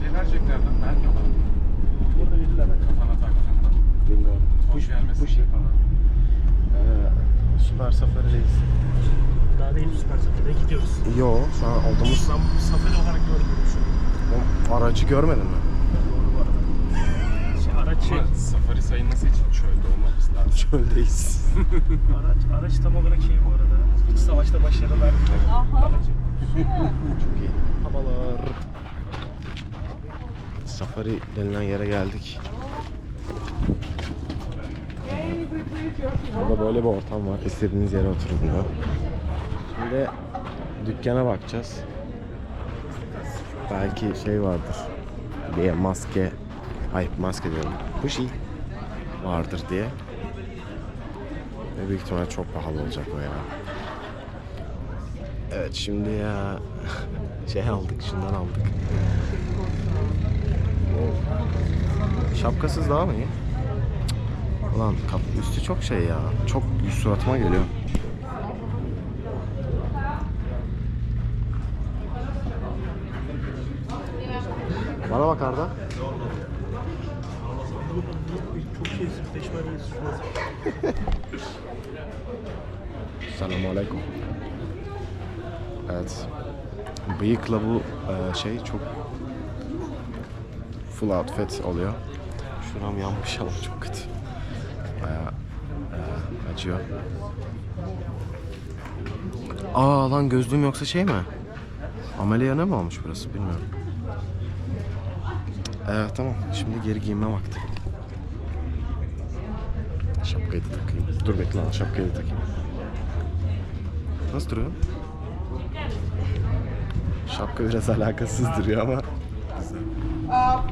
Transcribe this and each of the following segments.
şey vereceklerden belki ama Burada verirler. kafana taktığında. Bilmiyorum. Toz gelmesin bu şey. falan. Ee, süper safarideyiz. Daha değil süper safhada gidiyoruz. Yo şu an olduğumuz Ben safari olarak görmüyorum şu an. o aracı görmedin mi? Doğru bu arada. Şey, araç şey, Ama safari sayılması için çölde olmamız lazım. Çöldeyiz. araç, araç tam olarak şey bu arada. İç savaşta başarı verdiler. Aracı. Çok iyi. Havalar. Safari denilen yere geldik. Burada böyle bir ortam var. İstediğiniz yere oturun diyor. Şimdi dükkana bakacağız. Belki şey vardır. Bir maske, ay maske diyorum. Bu şey vardır diye. Ve büyük ihtimalle çok pahalı olacak o ya. Evet şimdi ya şey aldık şundan aldık. Şapkasız daha mı iyi? Ulan kap üstü çok şey ya. Çok yüz suratıma geliyor. Bana bak Arda. Selamun Aleyküm. Evet. Bıyıkla bu e, şey çok full outfit oluyor. Şuram yanmış ama çok kötü. Baya acıyor. Aa lan gözlüğüm yoksa şey mi? Ameliyana mı olmuş burası bilmiyorum. Evet tamam. Şimdi geri giyinme vakti. Şapkayı da takayım. Dur bekle lan şapkayı da takayım. Nasıl duruyor? Şapka biraz alakasız duruyor ama güzel.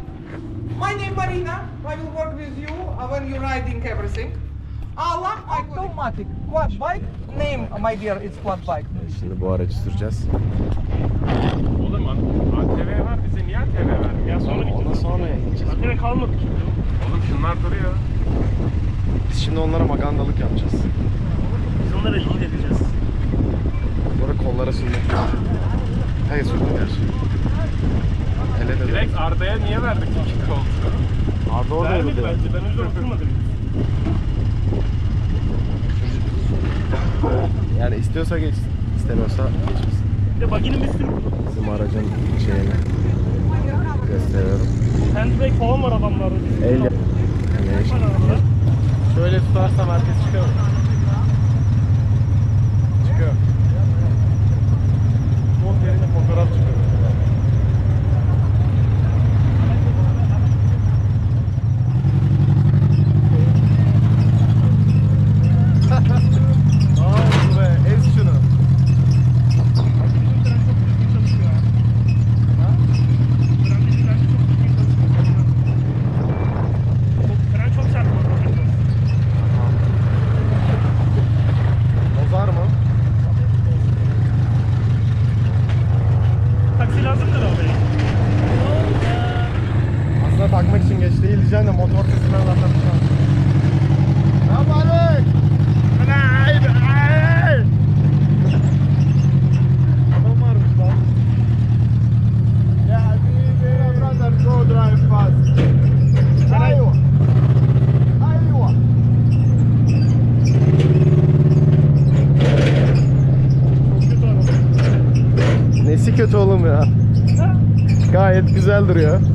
Uh, Marina. I will work with you uh, when you're riding everything. Allah, automatic quad bike. Name, my dear, it's quad bike. Şimdi bu aracı süreceğiz. Oğlum ATV var bize niye ATV vermiyor? Ya sonra Ondan gideceğiz. sonra gideceğiz. Zaten kalmadı ki. Oğlum şunlar duruyor. Biz şimdi onlara magandalık yapacağız. Biz onlara lead edeceğiz. Sonra kollara sürmek. Hayır de Direkt Arda'ya niye verdik iki koltuğu? Arda orada Vermedi öyle bence. Ben öyle oturmadım. Yani istiyorsa geç, istemiyorsa geçmesin. Bir de baginin bir sürü Bizim aracın şeyini gösteriyorum. handbrake falan var adamlarda. El Var arabada. Şöyle tutarsam herkes çıkıyor. Çıkıyor. Sol yerine fotoğraf çıkıyor. Aa be, ez şunu. Bizim tren çok düzgün çalışıyor. Ha? Tren bizim bence çok düzgün çalışıyor. Çok- Tren çok sert bu arada. Bozar mı? Taksi lazımdır abi. Aslında takmak için geç değil diyeceğim de motor sesinden zaten şu an. Ne yapalım? Adam varmış lan. Ya habibi, brother, go drive fast. Ayva. Ayva. Çok kötü araba. Nesi kötü oğlum ya? Gayet güzel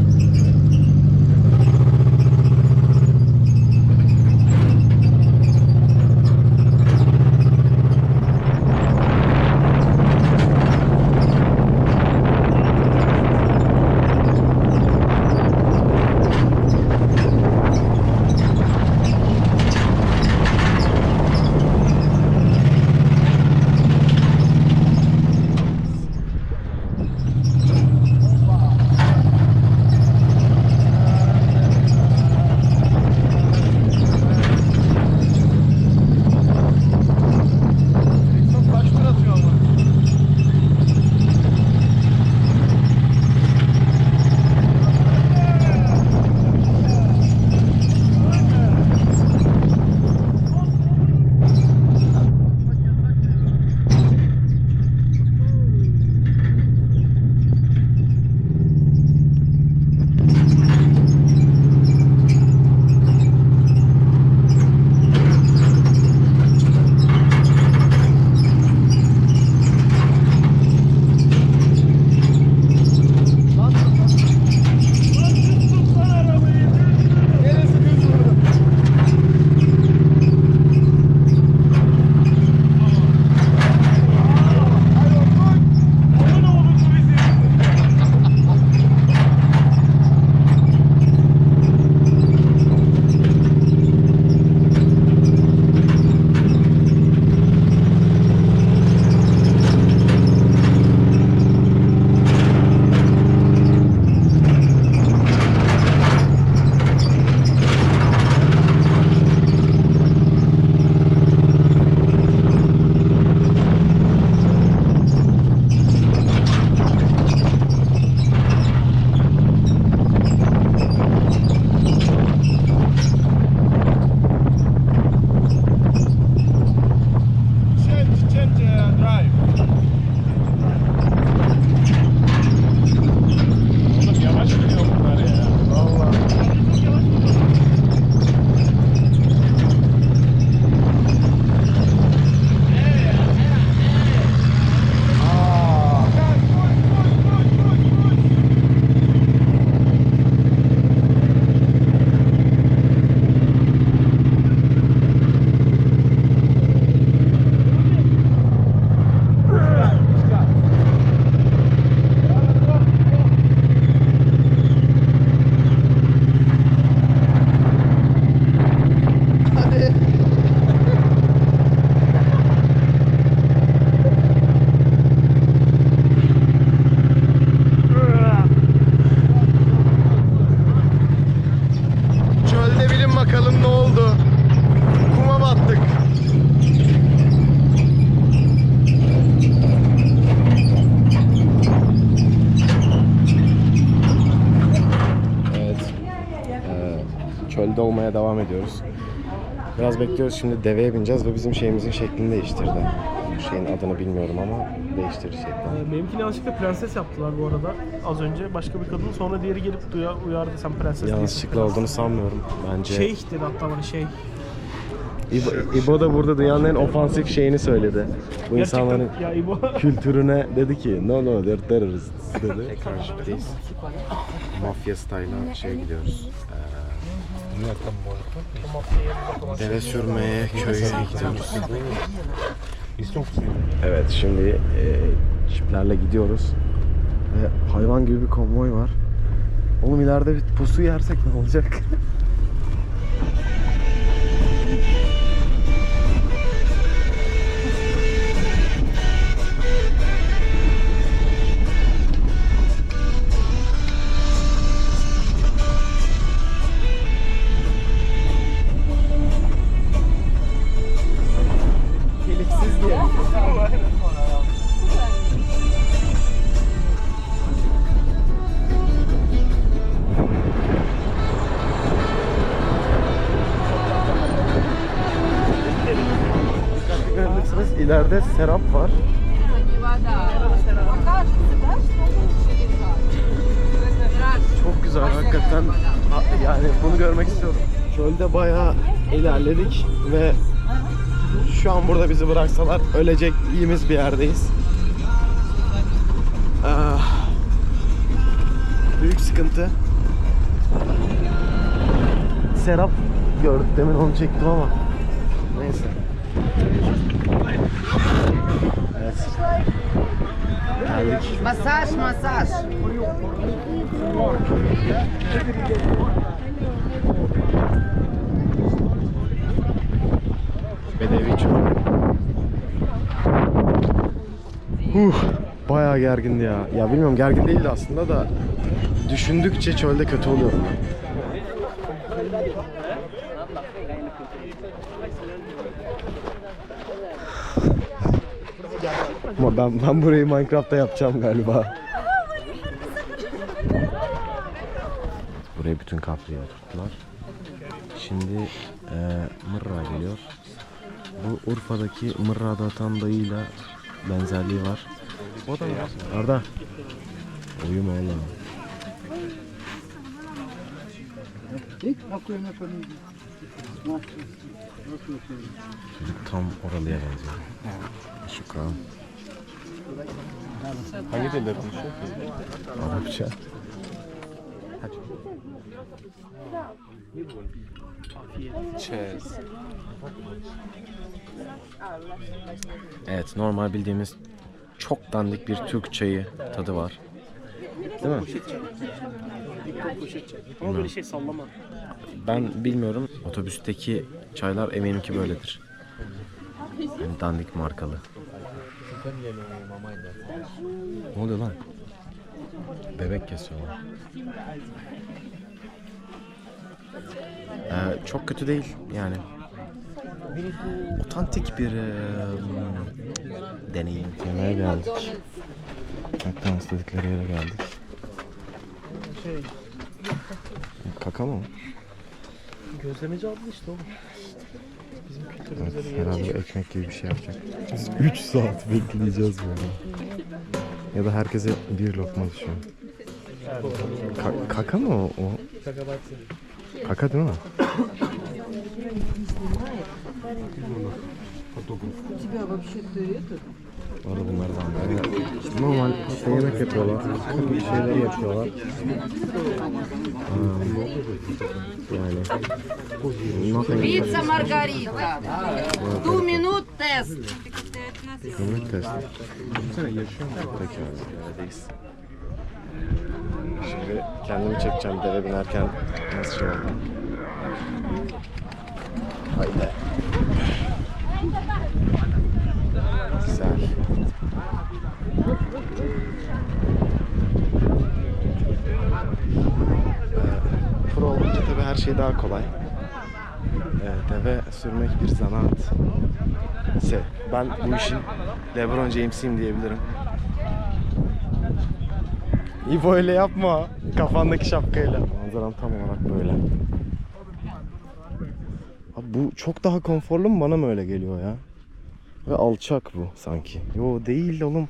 Biraz bekliyoruz şimdi deveye bineceğiz ve bizim şeyimizin şeklini değiştirdi. Bu şeyin adını bilmiyorum ama değiştirdi şeklini. Ee, Benimkini yanlışlıkla prenses yaptılar bu arada. Az önce başka bir kadın sonra diğeri gelip duya, uyardı sen prenses değilsin. Yanlışlıkla olduğunu sanmıyorum bence. Şeyh dedi hatta bana şey. İbo, İbo da burada dünyanın en ofansif şeyini söyledi. Bu insanların ya İbo. kültürüne dedi ki no no they're terrorists dedi. Jipteyiz. Mafya style'a şeye gidiyoruz. Ee, deve sürmeye köye gidiyoruz. Evet şimdi e, jiplerle gidiyoruz. Ve hayvan gibi bir konvoy var. Oğlum ileride bir pusu yersek ne olacak? İleride serap var. Çok güzel hakikaten. Ha- Yani bunu görmek istiyorum. Çölde bayağı ilerledik ve şu an burada bizi bıraksalar ölecek iyimiz bir yerdeyiz. Ah, büyük sıkıntı. Serap gördük demin onu çektim ama neyse. Evet. Geldik. Masaj masaj. Bedevi çok. Huh, bayağı gergindi ya. Ya bilmiyorum gergin değildi aslında da düşündükçe çölde kötü oluyorum ben. Ama ben, ben burayı Minecraft'ta yapacağım galiba. Buraya bütün kaplıya oturttular. Şimdi e, Mırra geliyor. Bu Urfa'daki Mırra Datan dayıyla benzerliği var. O da var. Arda. Uyuma oğlum. Çocuk tam oralıya benziyor. Şükran. Hangi diller konuşuyor ki? Arapça. Çez. Evet normal bildiğimiz çok dandik bir Türk çayı tadı var. Değil mi? Ama böyle şey sallama. Ben bilmiyorum. Otobüsteki çaylar eminim ki böyledir. Yani dandik markalı. Ne oluyor lan? Bebek kesiyorlar. Ee, çok kötü değil yani. Otantik bir e, deneyim. Yemeğe geldik. McDonald's dedikleri yere geldik. Kaka mı? gözlemeci adlı işte oğlum. Bizim kültürümüze bir yer Herhalde ekmek gibi bir şey, şey. yapacak. Biz 3 saat bekleyeceğiz böyle. Ya da herkese bir lokma düşüyor. Ka- kaka mı o? o? Kaka değil mi? Orada bunlar da var. Normal yemek yapıyorlar. Bir şeyler yapıyorlar. Hmm. Yani. Pizza margarita. Du minut test. Du minut test. Pekala. Şimdi kendimi çekeceğim deve binerken nasıl şey oldu. Haydi. Güzel. Thank you her şey daha kolay. Deve sürmek bir zanaat. Se, ben bu işin LeBron James'iyim diyebilirim. İyi böyle yapma. Kafandaki şapkayla. Manzaram tam olarak böyle. Abi bu çok daha konforlu mu bana mı öyle geliyor ya? Ve alçak bu sanki. Yo değil oğlum.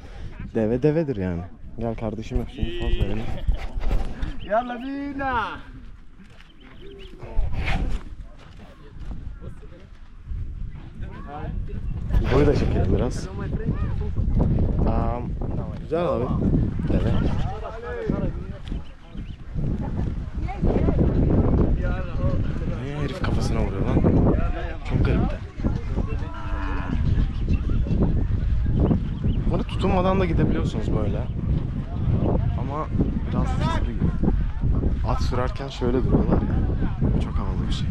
Deve devedir yani. Gel kardeşim hepsini faz verelim. Yalla bina. Boyu da çekelim biraz. Aa, güzel abi. Deve. Niye herif kafasına vuruyor lan? Çok garip de. Bunu tutunmadan da gidebiliyorsunuz böyle. Ama biraz riskli gibi. At sürerken şöyle duruyorlar ya. Çok havalı bir şey.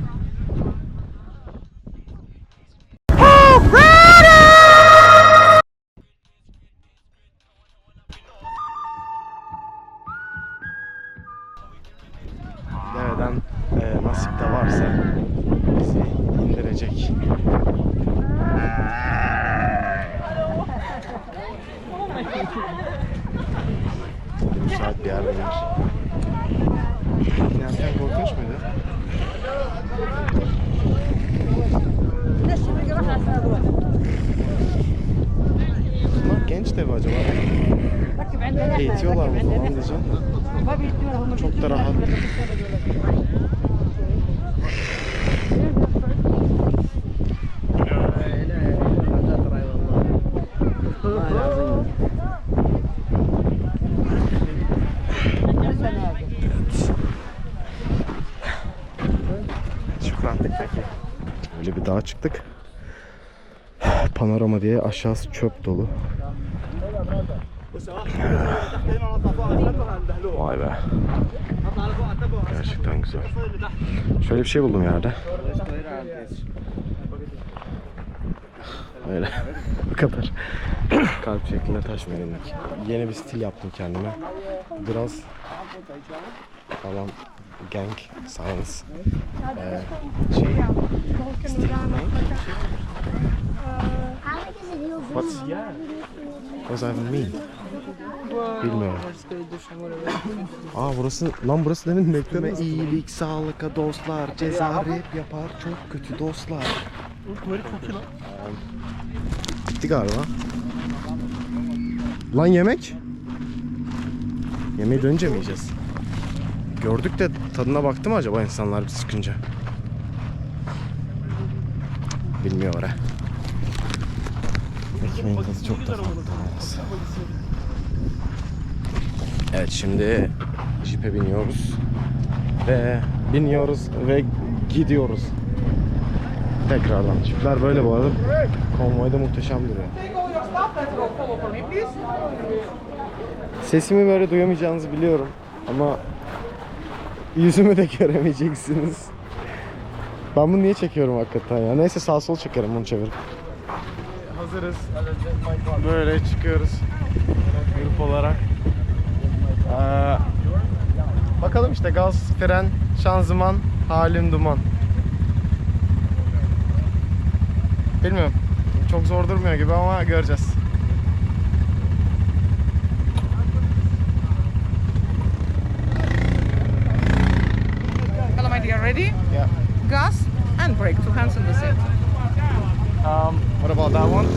Çok da rahat. Şükran. Öyle bir dağa çıktık. Panorama diye aşağısı çöp dolu. Vay be. Gerçekten güzel. Şöyle bir şey buldum yerde. Öyle. Bu kadar. Kalp şeklinde taş verilmek. Yeni bir stil yaptım kendime. Biraz falan gang science ee, şey stil What's What does that mean? Bilmiyorum. Aa burası lan burası demin McDonald's. iyilik, sağlık, dostlar, ceza rap yapar çok kötü dostlar. Tuvalet çok iyi lan. Bitti galiba. Lan yemek? Yemeği dönünce mi yiyeceğiz? Gördük de tadına baktı mı acaba insanlar bir sıkınca? Bilmiyor ha. Ekmeğin tadı çok da farklı. Evet şimdi jipe biniyoruz. Ve biniyoruz ve gidiyoruz. Tekrardan. Jipler böyle bu arada. Konvoyda muhteşem duruyor. Sesimi böyle duyamayacağınızı biliyorum ama yüzümü de göremeyeceksiniz. Ben bunu niye çekiyorum hakikaten ya? Neyse sağ sol çekerim bunu çevirip. Hazırız. Böyle çıkıyoruz. Grup olarak. Ee, bakalım işte gaz, fren, şanzıman, halim duman. Bilmiyorum. Çok zor durmuyor gibi ama göreceğiz. My dear. Ready? Yeah. Gas and brake. Two hands on the seat. Um, what about that one?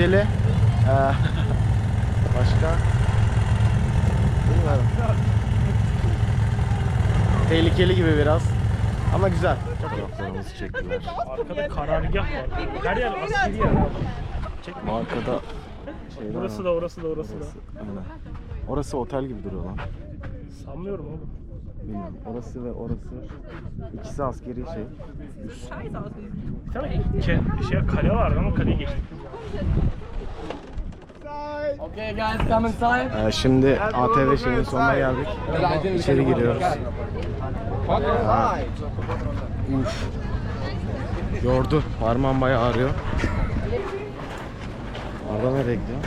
Eğlenceli. Ee, başka? Bilmiyorum. Tehlikeli gibi biraz. Ama güzel. Çok Fotoğraflarımızı çektiler. Arkada karargah var. Her yer askeri yer abi. Çekme. Arkada şeyler Burası var. da orası da orası da. Aynen. Orası otel gibi duruyor lan. Sanmıyorum oğlum. Bilmiyorum. Orası ve orası. İkisi askeri şey. Bir tane ke- şey, kale vardı ama kaleye geçtik. Ee, şimdi ATV şeyinin sonuna geldik. İçeri giriyoruz. Aa, Uf. Yordu. Parmağım bayağı ağrıyor. Arda nereye gidiyor?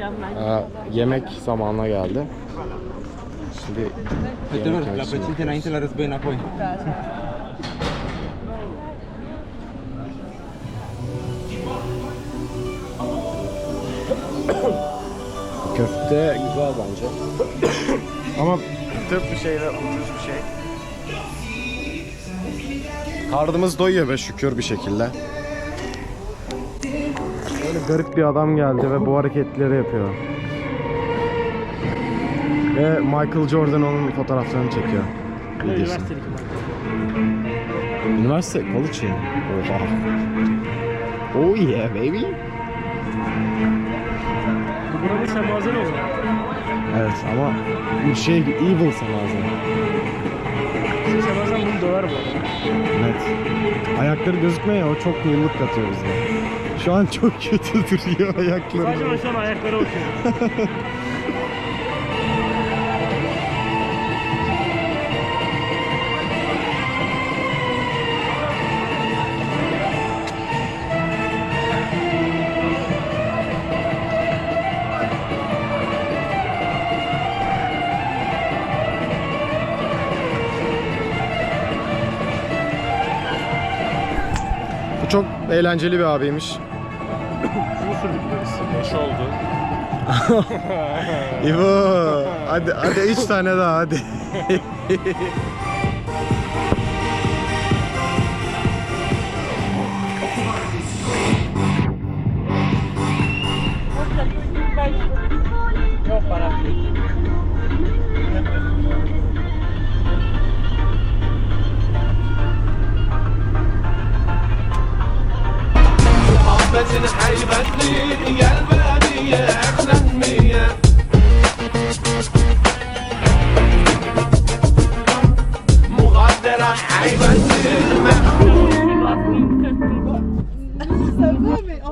Ee, yemek zamanına geldi. Şimdi yemek yemek. Köfte güzel bence. Ama tıp bir şey ve ucuz bir şey. Karnımız doyuyor be şükür bir şekilde. Garip bir adam geldi ve bu hareketleri yapıyor. Ve Michael Jordan onun fotoğraflarını çekiyor. Videosunu. Üniversite, college. Oha. Oh yeah baby. Bu buranın semazen o zaman. Evet ama bir şey evil semazen. Bizim semazen bunu döver bu arada. Evet. Ayakları gözükmüyor ya o çok cool'luk katıyor bize. Şu an çok kötü duruyor Sadece ayakları. şu an ayaklara bakıyorum. Bu çok eğlenceli bir abiymiş. Sürdük biz. 5 oldu. İbo hadi hadi üç tane daha hadi.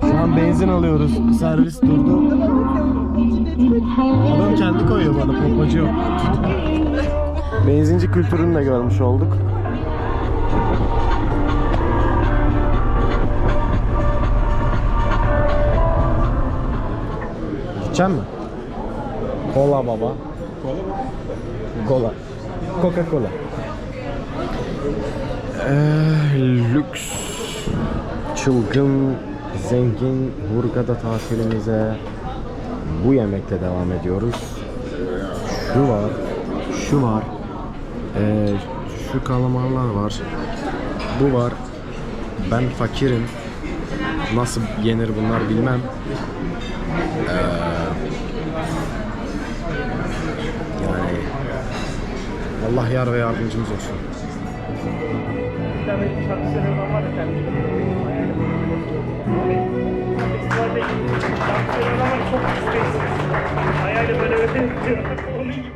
Şu benzin alıyoruz. Servis durdu. Adam kendi koyuyor bana pompacı yok. Benzinci kültürünü de görmüş olduk. Gidecek mi? Kola baba. Kola. Coca-Cola. Ee, lüks, çılgın, zengin Hurgada tatilimize bu yemekle devam ediyoruz. Şu var, şu var, ee, şu kalamarlar var, bu var. Ben fakirim. Nasıl yenir bunlar bilmem. Ee, yani Allah yar ve yardımcımız olsun. Festivalde çok isteksiz. Hayali böyle öyle. Onun gibi.